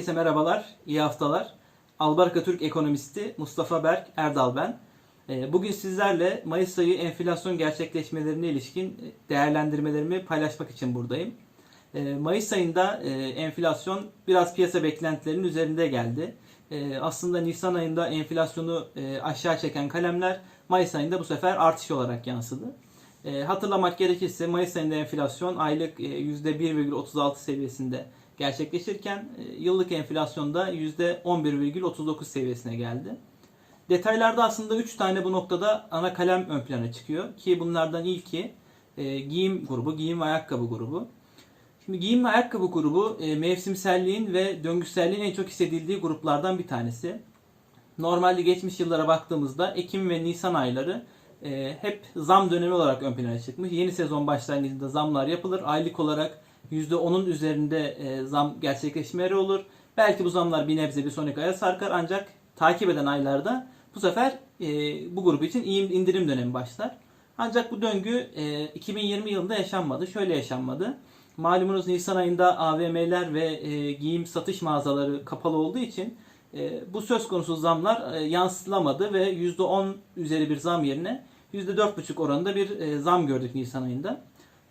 Herkese merhabalar, iyi haftalar. Albarka Türk ekonomisti Mustafa Berk Erdal ben. Ee, Bugün sizlerle Mayıs ayı enflasyon gerçekleşmelerine ilişkin değerlendirmelerimi paylaşmak için buradayım. Ee, Mayıs ayında e, enflasyon biraz piyasa beklentilerinin üzerinde geldi. Ee, Aslında Nisan ayında enflasyonu e, aşağı çeken kalemler Mayıs ayında bu sefer artış olarak yansıdı. E, hatırlamak gerekirse Mayıs ayında enflasyon aylık e, %1,36 seviyesinde gerçekleşirken e, yıllık enflasyonda %11,39 seviyesine geldi. Detaylarda aslında 3 tane bu noktada ana kalem ön plana çıkıyor ki bunlardan ilki e, giyim grubu, giyim ve ayakkabı grubu. Şimdi giyim ve ayakkabı grubu e, mevsimselliğin ve döngüselliğin en çok hissedildiği gruplardan bir tanesi. Normalde geçmiş yıllara baktığımızda Ekim ve Nisan ayları e, hep zam dönemi olarak ön plana çıkmış. Yeni sezon başlangıcında zamlar yapılır. Aylık olarak %10'un üzerinde e, zam gerçekleşmeleri olur. Belki bu zamlar bir nebze bir sonraki aya sarkar ancak takip eden aylarda bu sefer e, bu grup için indirim dönemi başlar. Ancak bu döngü e, 2020 yılında yaşanmadı. Şöyle yaşanmadı. Malumunuz Nisan ayında AVM'ler ve e, giyim satış mağazaları kapalı olduğu için e, bu söz konusu zamlar e, yansıtılamadı ve %10 üzeri bir zam yerine %4,5 oranında bir e, zam gördük Nisan ayında.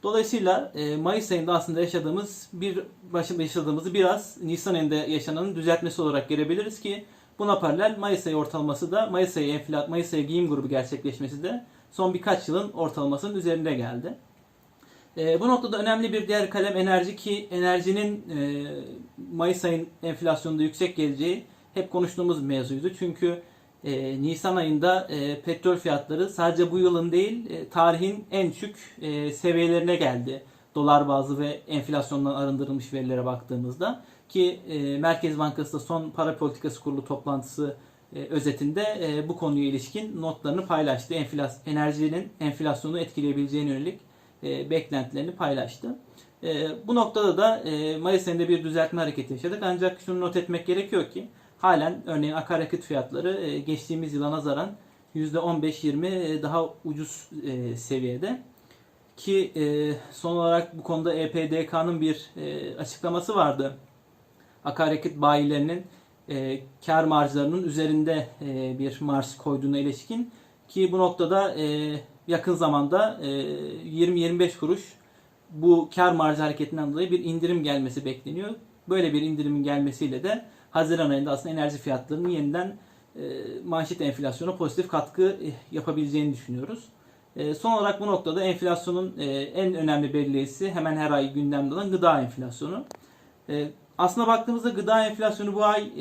Dolayısıyla e, Mayıs ayında aslında yaşadığımız bir başında yaşadığımızı biraz Nisan ayında yaşananın düzeltmesi olarak görebiliriz ki buna paralel Mayıs ayı ortalaması da Mayıs ayı enflat Mayıs ayı giyim grubu gerçekleşmesi de son birkaç yılın ortalamasının üzerinde geldi. E, bu noktada önemli bir diğer kalem enerji ki enerjinin e, Mayıs ayın enflasyonunda yüksek geleceği hep konuştuğumuz mevzuydu. Çünkü e, Nisan ayında e, petrol fiyatları sadece bu yılın değil e, tarihin en düşük e, seviyelerine geldi. Dolar bazlı ve enflasyondan arındırılmış verilere baktığımızda ki e, Merkez Bankası da son para politikası kurulu toplantısı e, özetinde e, bu konuya ilişkin notlarını paylaştı. Enflas enerjinin enflasyonu etkileyebileceğine yönelik e, beklentilerini paylaştı. E, bu noktada da e, Mayıs ayında bir düzeltme hareketi yaşadık. Ancak şunu not etmek gerekiyor ki halen örneğin akaryakıt fiyatları e, geçtiğimiz yıla nazaran %15-20 e, daha ucuz e, seviyede. Ki son olarak bu konuda EPDK'nın bir açıklaması vardı. Akaryakıt bayilerinin kar marjlarının üzerinde bir marj koyduğuna ilişkin ki bu noktada yakın zamanda e, 20-25 kuruş bu kar marjı hareketinden dolayı bir indirim gelmesi bekleniyor. Böyle bir indirimin gelmesiyle de Haziran ayında aslında enerji fiyatlarının yeniden e, manşet enflasyona pozitif katkı e, yapabileceğini düşünüyoruz. E, son olarak bu noktada enflasyonun en önemli belirleyicisi hemen her ay gündemde olan gıda enflasyonu. Aslına baktığımızda gıda enflasyonu bu ay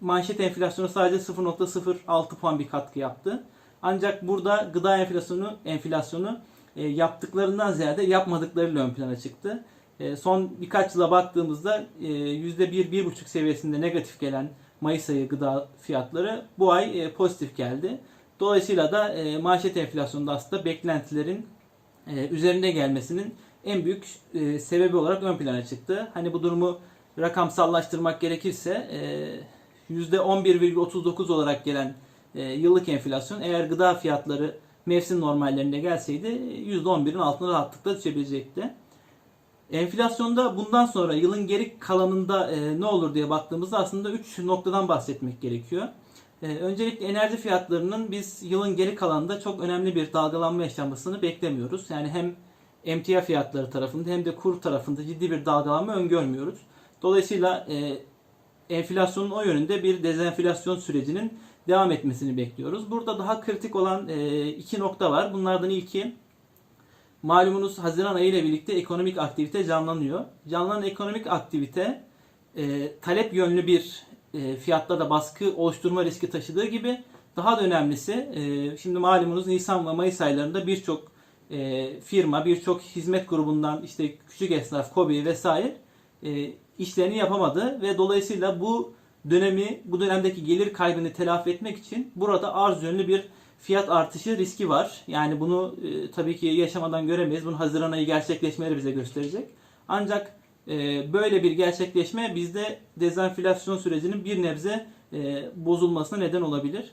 manşet enflasyonu sadece 0.06 puan bir katkı yaptı. Ancak burada gıda enflasyonu enflasyonu yaptıklarından ziyade yapmadıklarıyla ön plana çıktı. E, son birkaç yıla baktığımızda e, %1-1,5 seviyesinde negatif gelen Mayıs ayı gıda fiyatları bu ay e, pozitif geldi. Dolayısıyla da e, manşet enflasyonunda aslında beklentilerin e, üzerinde gelmesinin en büyük e, sebebi olarak ön plana çıktı. Hani bu durumu rakamsallaştırmak gerekirse e, %11,39 olarak gelen e, yıllık enflasyon eğer gıda fiyatları mevsim normallerine gelseydi %11'in altına rahatlıkla düşebilecekti. Enflasyonda bundan sonra yılın geri kalanında e, ne olur diye baktığımızda aslında 3 noktadan bahsetmek gerekiyor. E, öncelikle enerji fiyatlarının biz yılın geri kalanında çok önemli bir dalgalanma yaşanmasını beklemiyoruz. Yani hem emtia fiyatları tarafında hem de kur tarafında ciddi bir dalgalanma öngörmüyoruz. Dolayısıyla e, enflasyonun o yönünde bir dezenflasyon sürecinin devam etmesini bekliyoruz. Burada daha kritik olan e, iki nokta var. Bunlardan ilki malumunuz Haziran ayı ile birlikte ekonomik aktivite canlanıyor. Canlanan ekonomik aktivite e, talep yönlü bir e, fiyatta da baskı oluşturma riski taşıdığı gibi daha da önemlisi e, şimdi malumunuz Nisan ve Mayıs aylarında birçok e, firma, birçok hizmet grubundan işte küçük esnaf, KOBİ vesaire e, işlerini yapamadı ve dolayısıyla bu dönemi, bu dönemdeki gelir kaybını telafi etmek için burada arz yönlü bir fiyat artışı riski var. Yani bunu e, tabii ki yaşamadan göremeyiz. Bunu Haziran ayı gerçekleşmeleri bize gösterecek. Ancak e, böyle bir gerçekleşme bizde dezenflasyon sürecinin bir nebze e, bozulmasına neden olabilir.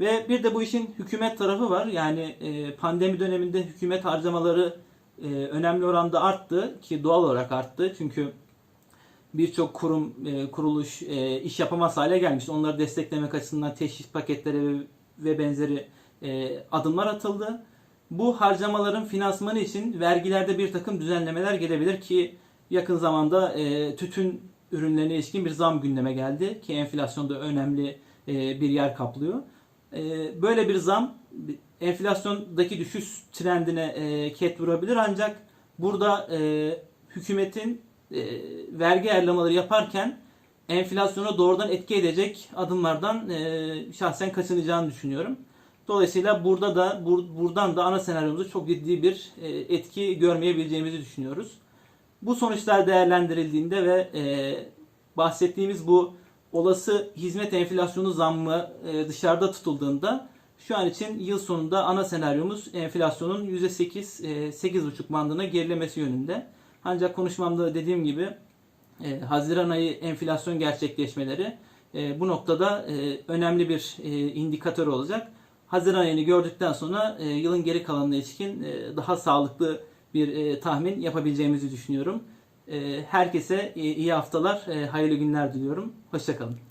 Ve bir de bu işin hükümet tarafı var. Yani e, pandemi döneminde hükümet harcamaları e, önemli oranda arttı ki doğal olarak arttı. Çünkü birçok kurum, e, kuruluş e, iş yapamaz hale gelmiş. Onları desteklemek açısından teşvik paketleri ve, benzeri e, adımlar atıldı. Bu harcamaların finansmanı için vergilerde bir takım düzenlemeler gelebilir ki yakın zamanda e, tütün ürünlerine ilişkin bir zam gündeme geldi ki enflasyonda önemli e, bir yer kaplıyor. E, böyle bir zam enflasyondaki düşüş trendine e, ket vurabilir ancak burada e, hükümetin e, vergi ayarlamaları yaparken enflasyona doğrudan etki edecek adımlardan e, şahsen kaçınacağını düşünüyorum. Dolayısıyla burada da bur- buradan da ana senaryomuzda çok ciddi bir e, etki görmeyebileceğimizi düşünüyoruz. Bu sonuçlar değerlendirildiğinde ve e, bahsettiğimiz bu olası hizmet enflasyonu zammı e, dışarıda tutulduğunda şu an için yıl sonunda ana senaryomuz enflasyonun %8 e, 8,5 bandına gerilemesi yönünde. Ancak konuşmamda dediğim gibi e, Haziran ayı enflasyon gerçekleşmeleri e, bu noktada e, önemli bir e, indikatör olacak. Haziran ayını gördükten sonra e, yılın geri kalanına ilişkin e, daha sağlıklı bir e, tahmin yapabileceğimizi düşünüyorum. E, herkese e, iyi haftalar, e, hayırlı günler diliyorum. Hoşçakalın.